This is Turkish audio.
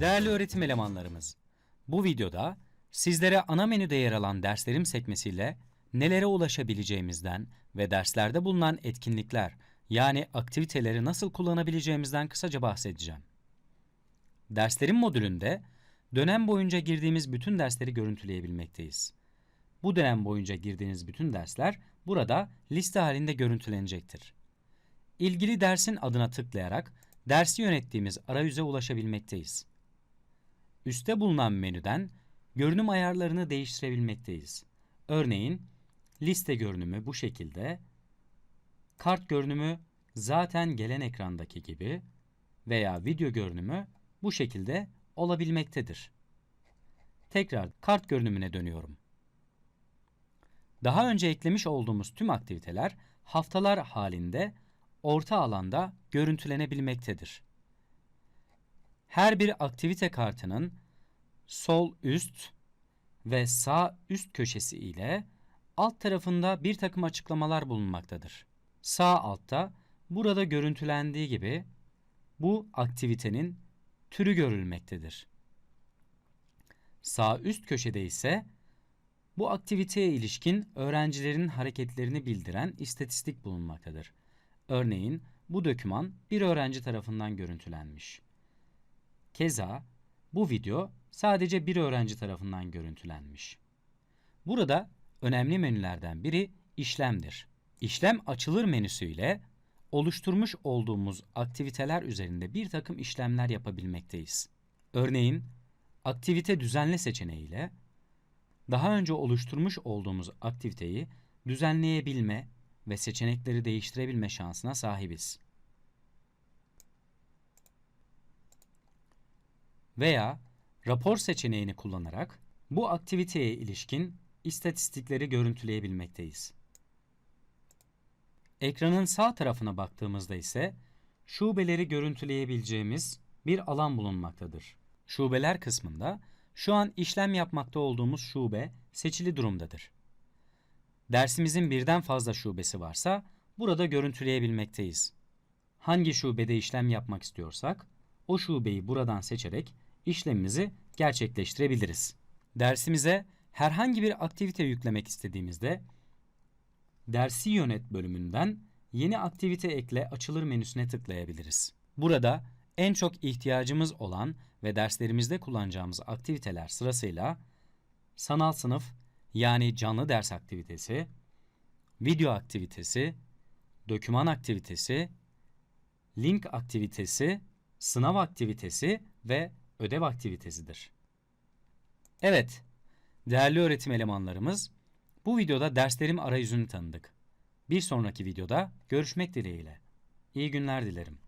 Değerli öğretim elemanlarımız, bu videoda sizlere ana menüde yer alan derslerim sekmesiyle nelere ulaşabileceğimizden ve derslerde bulunan etkinlikler yani aktiviteleri nasıl kullanabileceğimizden kısaca bahsedeceğim. Derslerim modülünde dönem boyunca girdiğimiz bütün dersleri görüntüleyebilmekteyiz. Bu dönem boyunca girdiğiniz bütün dersler burada liste halinde görüntülenecektir. İlgili dersin adına tıklayarak dersi yönettiğimiz arayüze ulaşabilmekteyiz. Üste bulunan menüden görünüm ayarlarını değiştirebilmekteyiz. Örneğin liste görünümü bu şekilde, kart görünümü zaten gelen ekrandaki gibi veya video görünümü bu şekilde olabilmektedir. Tekrar kart görünümüne dönüyorum. Daha önce eklemiş olduğumuz tüm aktiviteler haftalar halinde orta alanda görüntülenebilmektedir. Her bir aktivite kartının sol üst ve sağ üst köşesi ile alt tarafında bir takım açıklamalar bulunmaktadır. Sağ altta burada görüntülendiği gibi bu aktivitenin türü görülmektedir. Sağ üst köşede ise bu aktiviteye ilişkin öğrencilerin hareketlerini bildiren istatistik bulunmaktadır. Örneğin bu döküman bir öğrenci tarafından görüntülenmiş. Keza bu video sadece bir öğrenci tarafından görüntülenmiş. Burada önemli menülerden biri işlemdir. İşlem açılır menüsüyle oluşturmuş olduğumuz aktiviteler üzerinde bir takım işlemler yapabilmekteyiz. Örneğin aktivite düzenle seçeneğiyle daha önce oluşturmuş olduğumuz aktiviteyi düzenleyebilme ve seçenekleri değiştirebilme şansına sahibiz. Veya rapor seçeneğini kullanarak bu aktiviteye ilişkin istatistikleri görüntüleyebilmekteyiz. Ekranın sağ tarafına baktığımızda ise şubeleri görüntüleyebileceğimiz bir alan bulunmaktadır. Şubeler kısmında şu an işlem yapmakta olduğumuz şube seçili durumdadır. Dersimizin birden fazla şubesi varsa burada görüntüleyebilmekteyiz. Hangi şubede işlem yapmak istiyorsak o şubeyi buradan seçerek işlemimizi gerçekleştirebiliriz. Dersimize herhangi bir aktivite yüklemek istediğimizde Dersi Yönet bölümünden Yeni aktivite ekle açılır menüsüne tıklayabiliriz. Burada en çok ihtiyacımız olan ve derslerimizde kullanacağımız aktiviteler sırasıyla sanal sınıf yani canlı ders aktivitesi, video aktivitesi, doküman aktivitesi, link aktivitesi, sınav aktivitesi ve ödev aktivitesidir. Evet, değerli öğretim elemanlarımız, bu videoda derslerim arayüzünü tanıdık. Bir sonraki videoda görüşmek dileğiyle. İyi günler dilerim.